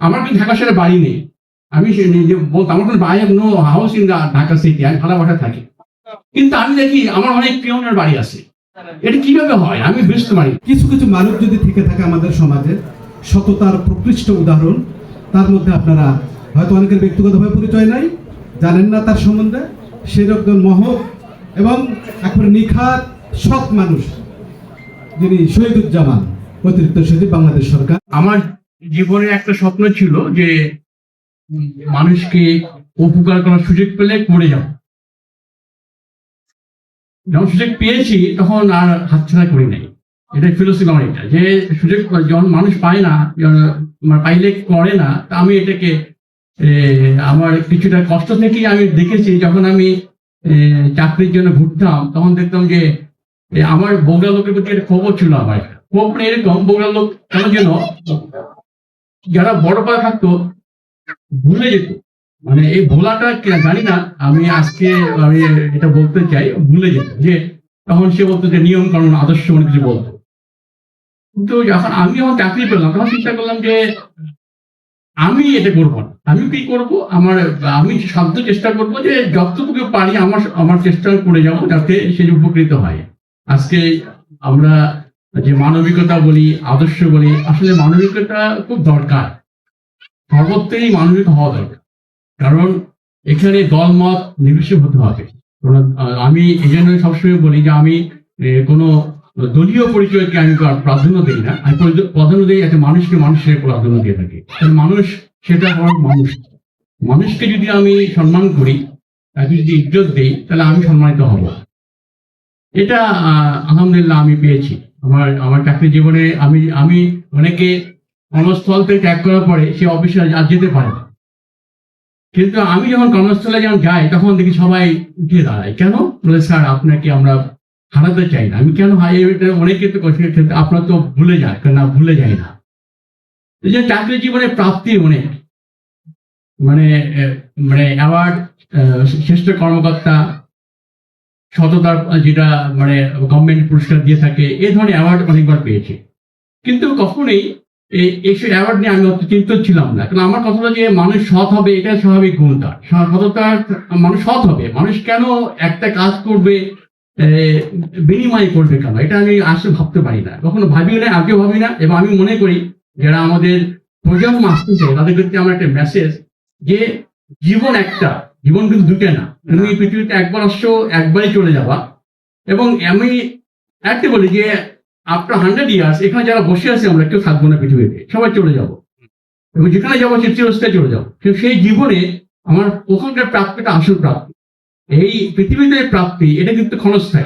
আমার কিন্তু ঢাকা শহরে বাড়ি নেই। আমি বলতাম আমার কোনো buy no house in Dhaka city আমি ভাড়া বাসা থাকি। কিন্তু আমি দেখি আমার অনেক পিয়নের বাড়ি আছে। এটা কীভাবে হয়? আমি বুঝতে পারি কিছু কিছু মানুষ যদি থেকে থাকে আমাদের সমাজে সততার প্রকৃষ্ট উদাহরণ তার মধ্যে আপনারা হয়তো অনেকের ব্যক্তিগতভাবে পরিচয় নাই জানেন না তার সম্বন্ধে। সেরকম মহৎ এবং একবারে নিখাত সৎ মানুষ যিনি শহীদুজ্জামান অতিরিক্ত সচিব বাংলাদেশ সরকার। আমার জীবনে একটা স্বপ্ন ছিল যে মানুষকে উপকার করার সুযোগ পেলে করে যাব যখন সুযোগ পেয়েছি, তখন আর হাতছাড়া করি নাই। এটা ফিলোসফি আমার এটা, যে সুযোগ যখন মানুষ পায় না মানে পাইলে করে না, তা আমি এটাকে আমার কিছুটা কষ্ট থেকেই আমি দেখেছি, যখন আমি চাকরির জন্য ঘুরতাম, তখন দেখতাম যে আমার বগুড়া লোকের প্রতি একটা খবর ছিল আমার। খবর মানে এরকম বগুড়া লোক কেন যেন যারা বড় পাড়া থাকতো, ভুলে যেত। মানে এই ভোলাটা জানি না, আমি আজকে আমি এটা বলতে চাই, ভুলে যেত। যে তখন সে বলতো যে নিয়ম কানুন, আদর্শ অনেক কিছু বলতো। কিন্তু যখন আমি যখন চাকরি পেলাম, তখন চিন্তা করলাম যে আমি এটা করব না। আমি কি করব? আমার, আমি সাধ্য চেষ্টা করব যে যতটুকু পারি আমার আমার চেষ্টা করে যাব যাতে সে উপকৃত হয়। আজকে আমরা যে মানবিকতা বলি, আদর্শ বলি, আসলে মানবিকতা খুব দরকার। সর্বত্রই মানবিক হওয়া দরকার। কারণ এখানে দলমত নির্বিশেষ হতে হবে। আমি এই জন্য সবসময় বলি যে আমি কোনো দলীয় পরিচয়কে আমি প্রাধান্য দিই না। আমি প্রাধান্য- দিই একটা মানুষকে মানুষের প্রাধান্য দিয়ে থাকি। মানুষ সেটা বড় মানুষ। মানুষকে যদি আমি সম্মান করি, তাকে যদি ইজ্জত দিই, তাহলে আমি সম্মানিত হব। এটা আলহামদুলিল্লাহ আমি পেয়েছি। আমার আমার চাকরি জীবনে আমি আমি অনেকে কর্মস্থল থেকে ত্যাগ করার পরে সে অফিসে আর যেতে পারে না। কিন্তু আমি যখন কর্মস্থলে যখন যাই, তখন দেখি সবাই উঠে দাঁড়ায়। কেন? বলে, স্যার, আপনাকে আমরা হারাতে চাই না। আমি, কেন হাই অনেকে তো কোচিংয়ের ক্ষেত্রে আপনার তো ভুলে যায়, কেন না ভুলে যায় না। এই যে চাকরি জীবনে প্রাপ্তি অনেক। মানে মানে অ্যাওয়ার্ড শ্রেষ্ঠ কর্মকর্তা সততার, যেটা মানে গভর্নমেন্ট পুরস্কার দিয়ে থাকে, এ ধরনের অ্যাওয়ার্ড অনেকবার পেয়েছে। কিন্তু কখনোই এই এইসব অ্যাওয়ার্ড নিয়ে আমি অত চিন্তিত ছিলাম না। কারণ আমার কথাটা যে মানুষ সৎ হবে এটা স্বাভাবিক গুণ তার। সততা মানুষ সৎ হবে, মানুষ কেন একটা কাজ করবে বিনিময় করবে কেন? এটা আমি আসলে ভাবতে পারি না। কখনো ভাবিও না আগেও ভাবি না, এবং আমি মনে করি যারা আমাদের প্রজন্ম আসতেছে, তাদের ক্ষেত্রে আমার একটা মেসেজ যে, জীবন একটা, জীবন কিন্তু দুটো না। তুমি পৃথিবীতে একবার আসছো, একবারই চলে যাবা। এবং আমি একটা বলি যে আফটার হান্ড্রেড ইয়ার্স এখানে যারা বসে আছে আমরা, কেউ থাকব না পৃথিবীতে। সবাই চলে যাব। এবং যেখানে যাব সে চলে যাব। সেই জীবনে আমার ওখানকার প্রাপ্তিটা আসল প্রাপ্তি। এই পৃথিবীতে প্রাপ্তি, এটা কিন্তু ক্ষণস্থায়ী।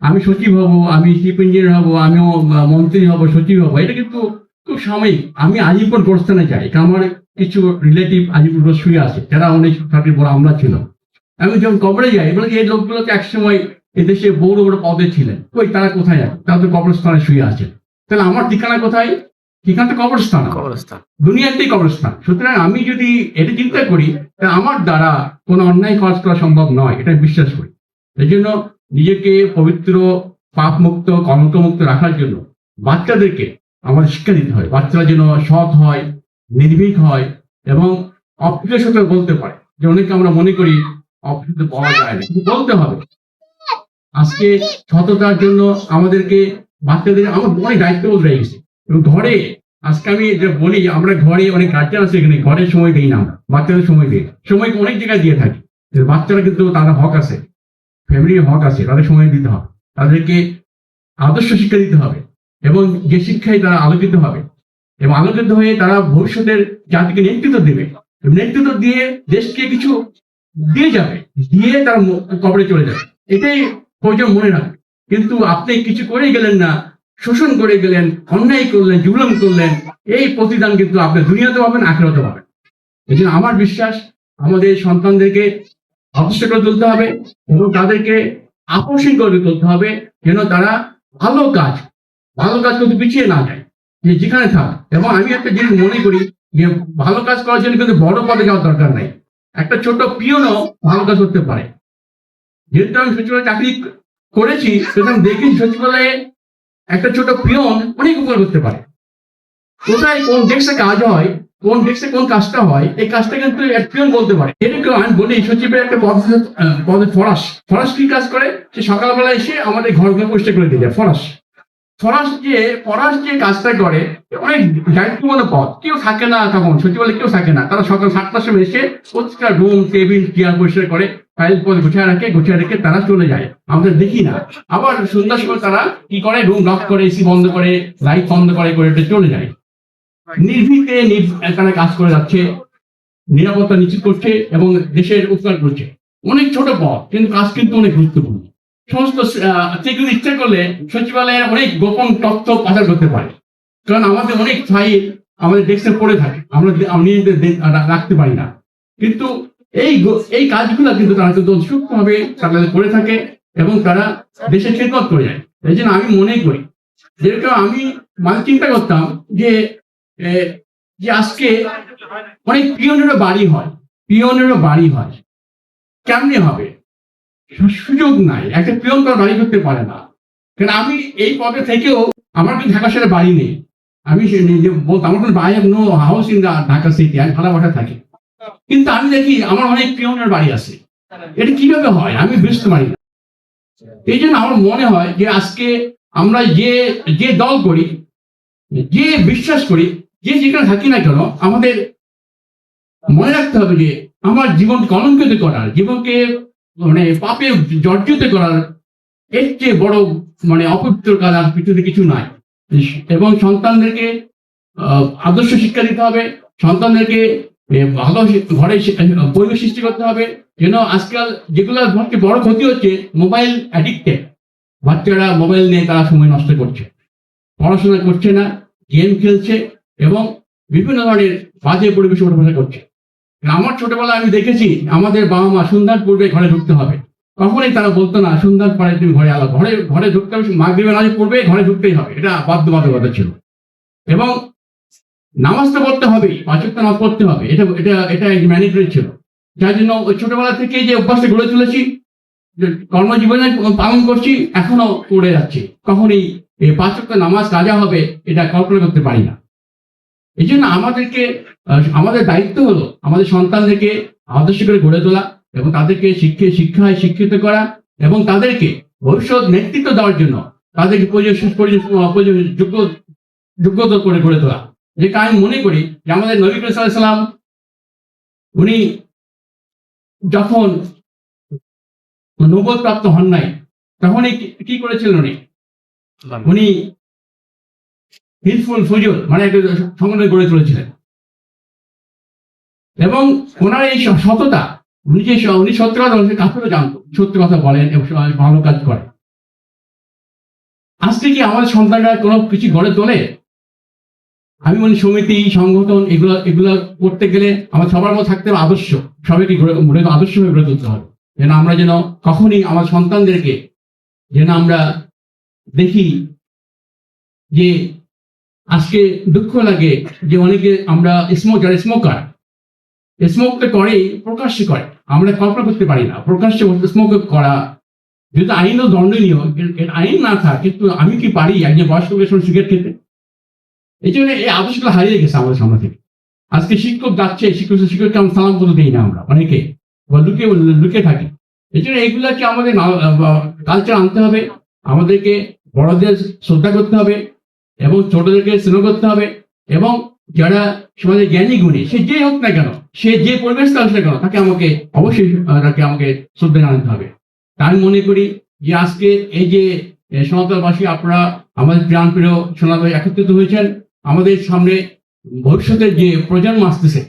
আমি সচিব হব, আমি চিফ ইঞ্জিনিয়ার হব, আমিও মন্ত্রী হব, সচিব হব। এটা কিন্তু খুব সাময়িক। আমি আজীবন গোরস্থানে যাই। কারণ আমার কিছু রিলেটিভ আজীবন শুয়ে আছে। যারা অনেক চাকরি বড় আমরা ছিলাম। আমি যখন কবরে যাই বলে যে এই লোকগুলোকে একসময় এদেশে বড় বড় পদে ছিলেন। ওই তারা কোথায় আছে তারা তো কবরস্থানে শুয়ে আছে। তাহলে আমার ঠিকানা কোথায়? ঠিকানা কবরস্থান। কবরস্থান। দুনিয়াতেই কবরস্থান। সুতরাং আমি যদি এটা চিন্তা করি তাহলে আমার দ্বারা কোনো অন্যায় কাজ করা সম্ভব নয় এটা বিশ্বাস করি। এই জন্য নিজেকে পবিত্র পাপ মুক্ত কলঙ্কমুক্ত রাখার জন্য বাচ্চাদেরকে আমাদের শিক্ষা দিতে হয়। বাচ্চারা যেন সৎ হয় নির্ভীক হয় এবং অপ্রিয় বলতে পারে। যে অনেকে আমরা মনে করি অপ্রিয় বলা যায় না, কিন্তু বলতে হবে। আজকে সততার জন্য আমাদেরকে বাচ্চাদের আমার অনেক দায়িত্ববোধ রয়ে গেছে। এবং ঘরে, আজকে আমি যে বলি, আমরা ঘরে অনেক গার্জিয়ান আছে এখানে, ঘরে সময় দিই না আমরা, বাচ্চাদের সময় দিই। সময় অনেক জায়গায় দিয়ে থাকি। বাচ্চারা কিন্তু তারা হক আছে, ফ্যামিলির হক আছে, তাদের সময় দিতে হবে। তাদেরকে আদর্শ শিক্ষা দিতে হবে এবং যে শিক্ষায় তারা আলোকিত হবে এবং আলোকিত হয়ে তারা ভবিষ্যতের জাতিকে নেতৃত্ব দেবে। নেতৃত্ব দিয়ে দেশকে কিছু দিয়ে যাবে, দিয়ে তার কবরে চলে যাবে। এটাই প্রয়োজন মনে রাখবে কিন্তু আপনি কিছু করে গেলেন না, শোষণ করে গেলেন, অন্যায় করলেন, জুলুম করলেন, এই প্রতিদান কিন্তু আপনি দুনিয়াতে পাবেন আখেরাতে পাবেন। এই জন্য আমার বিশ্বাস, আমাদের সন্তানদেরকে অবশ্য করে তুলতে হবে এবং তাদেরকে আকর্ষণ করে তুলতে হবে যেন তারা ভালো কাজ ভালো কাজ কিন্তু পিছিয়ে না যায়। যে যেখানে থাক। এবং আমি একটা জিনিস মনে করি যে ভালো কাজ করার জন্য কিন্তু বড় পদে যাওয়ার দরকার নাই। একটা ছোট পিয়নও ভালো কাজ করতে পারে। যেহেতু আমি সচিবালয়ে চাকরি করেছি সুতরাং দেখি সচিবালয়ে একটা ছোট পিয়ন অনেক উপকার করতে পারে। কোথায় কোন দেশে কাজ হয়, কোন ডেস্কে কোন কাজটা হয়, এই কাজটা কিন্তু পিয়ন বলতে পারে। এরকম আমি বলি সচিবের একটা পদ ফরাস। ফরাস কি কাজ করে? সে সকালবেলা এসে আমাদের ঘরগুলো পরিষ্কার করে দিয়ে যায়, ফরাস। ফরাস যে ফরাস যে কাজটা করে, অনেক দায়িত্বপূর্ণ পদ। কেউ থাকে না তখন সচিবালয় কেউ থাকে না। তারা সকাল সাতটার সময় এসে প্রত্যেকটা রুম, টেবিল, চেয়ার পরিষ্কার করে ফাইল পদ গুছিয়ে রাখে, গুছিয়ে রেখে তারা চলে যায়। আমাদের দেখি না। আবার সন্ধ্যার সময় তারা কি করে? রুম লক করে, এসি বন্ধ করে, লাইট বন্ধ করে করে চলে যায়। নির্ভীতে নির- এখানে কাজ করে যাচ্ছে, নিরাপত্তা নিশ্চিত করছে এবং দেশের উপকার করছে। অনেক ছোট পথ কিন্তু কাজ কিন্তু অনেক গুরুত্বপূর্ণ। সমস্ত চেকিং ইচ্ছা করলে সচিবালয়ের অনেক গোপন তথ্য পাচার করতে পারে। কারণ আমাদের অনেক ফাইল আমাদের ডেস্কে পড়ে থাকে। আমরা নিজেদের রাখতে পারি না। কিন্তু এই এই কাজগুলো কিন্তু তারা কিন্তু সূক্ষ্মভাবে তারা করে থাকে এবং তারা দেশের খেদমত করে যায়। এই জন্য আমি মনে করি যেরকম আমি মানে চিন্তা করতাম যে যে আজকে অনেক পিয়নেরও বাড়ি হয়, পিয়নেরও বাড়ি হয়। কেমনে হবে? সুযোগ নাই। একটা তার বাড়ি করতে পারে না। কারণ আমি এই পদে থেকেও আমার কিন্তু ঢাকা শহরে বাড়ি নেই। আমি আমার কোনো buy no house in Dhaka city আমি ভাড়া বাসা থাকি। কিন্তু আমি দেখি আমার অনেক পিয়নের বাড়ি আছে। এটা কীভাবে হয়? আমি বুঝতে পারি না। এই জন্য আমার মনে হয় যে আজকে আমরা যে যে দল করি, যে বিশ্বাস করি, যে যেখানে থাকি না কেন, আমাদের মনে রাখতে হবে যে আমার জীবন কলঙ্কিত করার, জীবনকে মানে পাপে জর্জিত করার এর চেয়ে বড় মানে অপবিত্র কাজ আর পৃথিবীতে কিছু নাই। এবং সন্তানদেরকে আদর্শ শিক্ষা দিতে হবে, সন্তানদেরকে ভালো ঘরে পরিবেশ সৃষ্টি করতে হবে। যেন আজকাল যেগুলো সবচেয়ে বড় ক্ষতি হচ্ছে, মোবাইল অ্যাডিক্টেড বাচ্চারা মোবাইল নিয়ে তারা সময় নষ্ট করছে। পড়াশোনা করছে না, গেম খেলছে এবং বিভিন্ন ধরনের বাজে পরিবেশে করছে। আমার ছোটবেলায় আমি দেখেছি, আমাদের বাবা মা সন্ধ্যার পূর্বে ঘরে ঢুকতে হবে। কখনোই তারা বলতো না সন্ধ্যার পরে তুমি ঘরে আলো, ঘরে ঘরে ঢুকতে হবে মাগরিবের নামাজ পড়বে, ঘরে ঢুকতেই হবে। এটা বাধ্যবাধকতা ছিল। এবং নামাজ তো পড়তে হবেই পাঁচক নামাজ পড়তে হবে, এটা এটা এটা ম্যানিটরি ছিল। যার জন্য ওই ছোটবেলা থেকে যে অভ্যাসটা গড়ে তুলেছি কর্মজীবনে পালন করছি, এখনও করে যাচ্ছি। কখনই এই পাঁচক নামাজ কাজা হবে, এটা কল্পনা করতে পারি না। এই জন্য আমাদেরকে আমাদের দায়িত্ব হলো আমাদের সন্তানদেরকে আদর্শ করে গড়ে তোলা এবং তাদেরকে শিক্ষে শিক্ষায় শিক্ষিত করা এবং তাদেরকে ভবিষ্যৎ নেতৃত্ব দেওয়ার জন্য তাদেরকে যোগ্য যোগ্যতা করে গড়ে তোলা। যেটা আমি মনে করি যে আমাদের নবী সাল্লাম উনি যখন নবদ প্রাপ্ত হন নাই তখন কি করেছিলেন উনি? উনি হিলফুল ফজল মানে একটা সংগঠন গড়ে তুলেছিলেন। এবং ওনার এই সততা, উনি যে উনি সত্য কথা বলেন কাপড়ও জানতো সত্য কথা বলেন এবং ভালো কাজ করে। আজকে কি আমাদের সন্তানরা কোনো কিছু গড়ে তোলে? আমি মনে সমিতি, সংগঠন, এগুলো এগুলো করতে গেলে আমার সবার মধ্যে থাকতে হবে আদর্শ। সবাইকে গড়ে গড়ে, আদর্শ হয়ে গড়ে তুলতে হবে। যেন আমরা যেন কখনই আমার সন্তানদেরকে যেন আমরা দেখি যে আজকে দুঃখ লাগে যে অনেকে আমরা স্মোক যারা স্মোকার স্মোক তো করেই প্রকাশ্যে করে। আমরা কল্পনা করতে পারি না। প্রকাশ্যে স্মোক করা যদি আইনও দণ্ডনীয় আইন না থাক, কিন্তু আমি কি পারি? একজন বয়স্ক সঙ্গে সিগারেট খেতে? এই জন্য এই আদর্শগুলো হারিয়ে গেছে আমাদের সামনে থেকে। আজকে শিক্ষক যাচ্ছে, শিক্ষক, শিক্ষককে আমরা সালাম করতে দিই না আমরা, অনেকে। বা লুকিয়ে লুকে থাকি। এই জন্য এইগুলাকে আমাদের কালচার আনতে হবে। আমাদেরকে বড়দের শ্রদ্ধা করতে হবে। এবং ছোটদেরকে স্নেহ করতে হবে এবং যারা সমাজে জ্ঞানী গুণী, সে যে হোক না কেন, সে যে পরিবেশ না কেন তাকে আমাকে অবশ্যই তাকে আমাকে শ্রদ্ধা জানাতে হবে। তা আমি মনে করি যে আজকে এই যে সনাতনবাসী আপনারা আমাদের প্রাণ প্রিয় সনাতন একত্রিত হয়েছেন, আমাদের সামনে ভবিষ্যতের যে প্রজন্ম আসতেছে,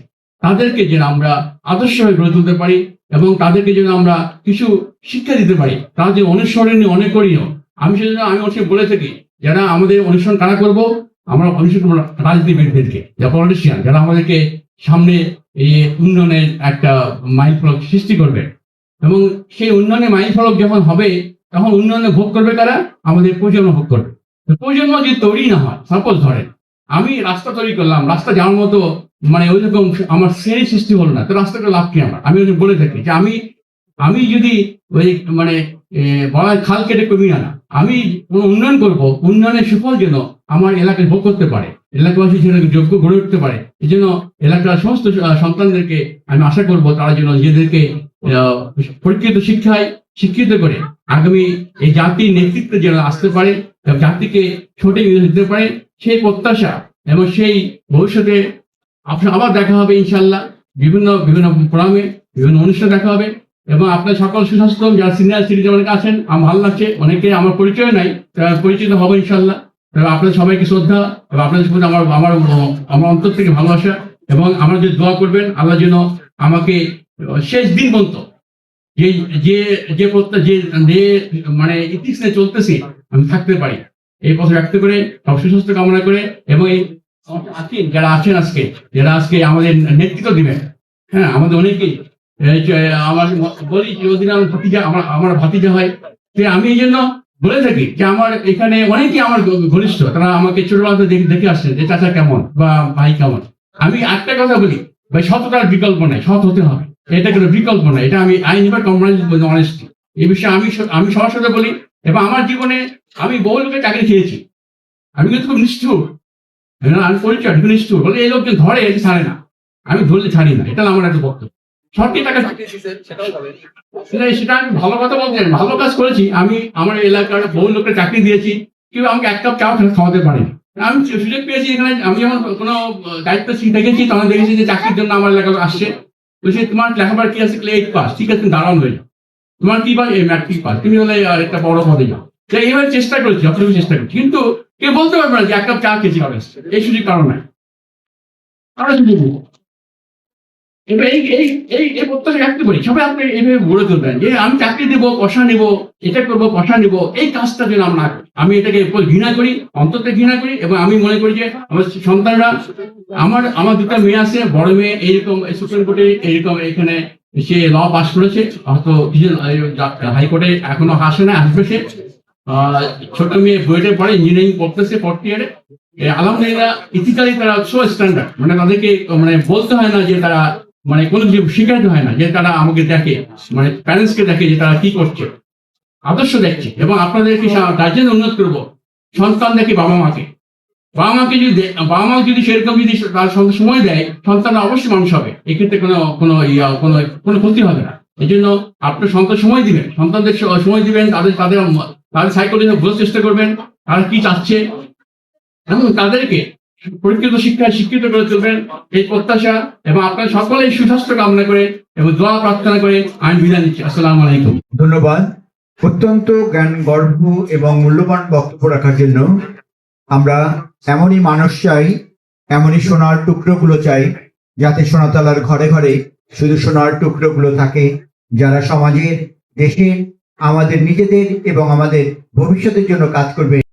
তাদেরকে যেন আমরা আদর্শভাবে গড়ে তুলতে পারি এবং তাদেরকে যেন আমরা কিছু শিক্ষা দিতে পারি, তারা যে অনুসরণীয়, অনেকরণীয়, আমি সেজন্য আমি অবশ্যই বলে থাকি যারা আমাদের অনুষ্ঠান কারা করব? আমরা অনুষ্ঠান রাজনীতিবিদদেরকে যারা পলিটিশিয়ান যারা আমাদেরকে সামনে এই উন্নয়নের একটা মাইল ফলক সৃষ্টি করবে। এবং সেই উন্নয়নের মাইল ফলক যখন হবে, তখন উন্নয়নে ভোগ করবে কারা? আমাদের প্রজন্ম ভোগ করবে। প্রজন্ম যদি তৈরি না হয় সাপোজ ধরেন, আমি রাস্তা তৈরি করলাম, রাস্তা যাওয়ার মতো মানে ওই রকম আমার শ্রেণি সৃষ্টি হলো না, তো রাস্তাটা লাভ কি আমার? আমি বলে থাকি যে আমি আমি যদি ওই মানে বলা খাল কেটে কমি আনা আমি কোনো উন্নয়ন করব, উন্নয়নের সুফল যেন আমার এলাকায় ভোগ করতে পারে, এলাকাবাসী সেটাকে যোগ্য গড়ে উঠতে পারে, এই জন্য এলাকার সমস্ত সন্তানদেরকে আমি আশা করব তারা যেন নিজেদেরকে পরীক্ষিত শিক্ষায় শিক্ষিত করে আগামী এই জাতির নেতৃত্বে যেন আসতে পারে জাতিকে ছোটে দিতে পারে, সেই প্রত্যাশা এবং সেই ভবিষ্যতে আবার দেখা হবে ইনশাল্লাহ। বিভিন্ন বিভিন্ন প্রোগ্রামে, বিভিন্ন অনুষ্ঠানে দেখা হবে। এবং আপনার সকল সুস্বাস্থ্য, যারা সিনিয়র সিটিজেন অনেকে আছেন, আমার ভালো লাগছে। অনেকে আমার পরিচয় নাই পরিচিত হবে ইনশাল্লাহ। তবে আপনাদের সবাইকে শ্রদ্ধা এবং আপনাদের প্রতি আমার আমার আমার অন্তর থেকে ভালোবাসা এবং আমার যে দোয়া করবেন, আল্লাহ যেন আমাকে শেষ দিন পর্যন্ত যে যে যে প্রত্যা, যে মানে ইতিহাস নিয়ে চলতেছি, আমি থাকতে পারি। এই পথে রাখতে করে, সব সুস্বাস্থ্য কামনা করে এবং এই আছেন, যারা আছেন আজকে, যারা আজকে আমাদের নেতৃত্ব দিবেন হ্যাঁ আমাদের অনেকেই আমার বলি যদি আমার ভাতিজা, আমার আমার ভাতিজা হয়। যে আমি এই জন্য বলে থাকি যে, আমার এখানে অনেকেই আমার ঘনিষ্ঠ। তারা আমাকে ছোটবেলা দেখে- দেখে আসছেন যে, চাচা কেমন বা ভাই কেমন। আমি একটা কথা বলি, ভাই, সততার বিকল্প নেই, সৎ হতে হবে। এটা কোনো বিকল্প নয় এটা আমি আই নেভার কম্প্রোমাইজ অনেস্টি এই বিষয়ে আমি আমি সবার বলি, এবং আমার জীবনে আমি বহু লোকের চাকরি খেয়েছি। আমি কিন্তু খুব নিষ্ঠুর। আমি পরিচয় নিষ্ঠুর। বলে এই লোকজন ধরে এসে ছাড়ে না। আমি ধরলে ছাড়ি না। এটা আমার একটা বক্তব্য। সরকারি টাকা সেটা সেটা আমি ভালো কথা বলতে ভালো কাজ করেছি। আমি আমার এলাকার বহু লোকের চাকরি দিয়েছি। কেউ আমাকে এক কাপ চাও খাওয়াতে পারেনি। আমি সুযোগ পেয়েছি এখানে। আমি যখন কোনো দায়িত্ব দেখেছি তখন দেখেছি যে চাকরির জন্য আমার এলাকায় আসছে। বলছি তোমার লেখাপড়া কি আছে? Eight pass. ঠিক আছে তুমি দাঁড়ান হয়ে যাও। তোমার কি পাস? এই ম্যাট্রিক পাস? তুমি হলে একটা বড় পদে যাও। তো এইভাবে চেষ্টা করেছি যতটুকু চেষ্টা করেছি। কিন্তু কেউ বলতে পারবে না যে এক কাপ চা খেয়েছি কারণ এই সুযোগ কারণ নাই। সুযোগ এবার এই এই এই এই প্রত্যাশা রাখতে পারি সবাই আপনি এইভাবে গড়ে তুলবেন যে আমি চাকরি দেবো, পয়সা এটা করব, পয়সা এই কাজটা যেন আমরা। আমি এটাকে ঘৃণা করি অন্তত ঘৃণা করি এবং আমি মনে করি যে আমার সন্তানরা, আমার আমার দুটো মেয়ে আছে, বড় মেয়ে এইরকম সুপ্রিম কোর্টে এইরকম এখানে সে ল পাস করেছে হয়তো হাইকোর্টে এখনও আসে না, আসবে সে। ছোট মেয়ে বুয়েটে পড়ে ইঞ্জিনিয়ারিং পড়তেছে ফোর্থ ইয়ারে আলহামদুলিল্লাহ ইথিক্যালি তারা সো স্ট্যান্ডার্ড মানে তাদেরকে মানে বলতে হয় না যে তারা মানে কোনো কিছু শিখাতে হয় না যে তারা আমাকে দেখে মানে প্যারেন্টসকে দেখে যে তারা কি করছে। আদর্শ দেখছে। এবং আপনাদেরকে গার্জেন উন্নত করব, সন্তান দেখে বাবা মাকে। বাবা মাকে যদি বাবা মা যদি সেরকম যদি তার সময় দেয় সন্তানরা অবশ্যই মানুষ হবে। এক্ষেত্রে কোনো কোনো ইয়া, কোনো কোনো ক্ষতি হবে না। এই জন্য আপনার সন্তান সময় দিবেন। সন্তানদের সময় দিবেন, তাদের তাদের তাদের সাইকোলজি বোঝার চেষ্টা করবেন, তারা কি চাচ্ছে। এবং তাদেরকে পরীক্ষিত শিক্ষায় শিক্ষিত করে তুলবেন এই প্রত্যাশা এবং আপনার সকলেই সুস্বাস্থ্য কামনা করে এবং দোয়া প্রার্থনা করে আমি বিদায় নিচ্ছি। আসসালামু আলাইকুম। ধন্যবাদ। অত্যন্ত জ্ঞান গর্ভ এবং মূল্যবান বক্তব্য রাখার জন্য আমরা এমনই মানুষ চাই, এমনই সোনার টুকরোগুলো চাই যাতে সোনাতলার ঘরে ঘরে শুধু সোনার টুকরোগুলো থাকে, যারা সমাজের, দেশের, আমাদের নিজেদের এবং আমাদের ভবিষ্যতের জন্য কাজ করবে।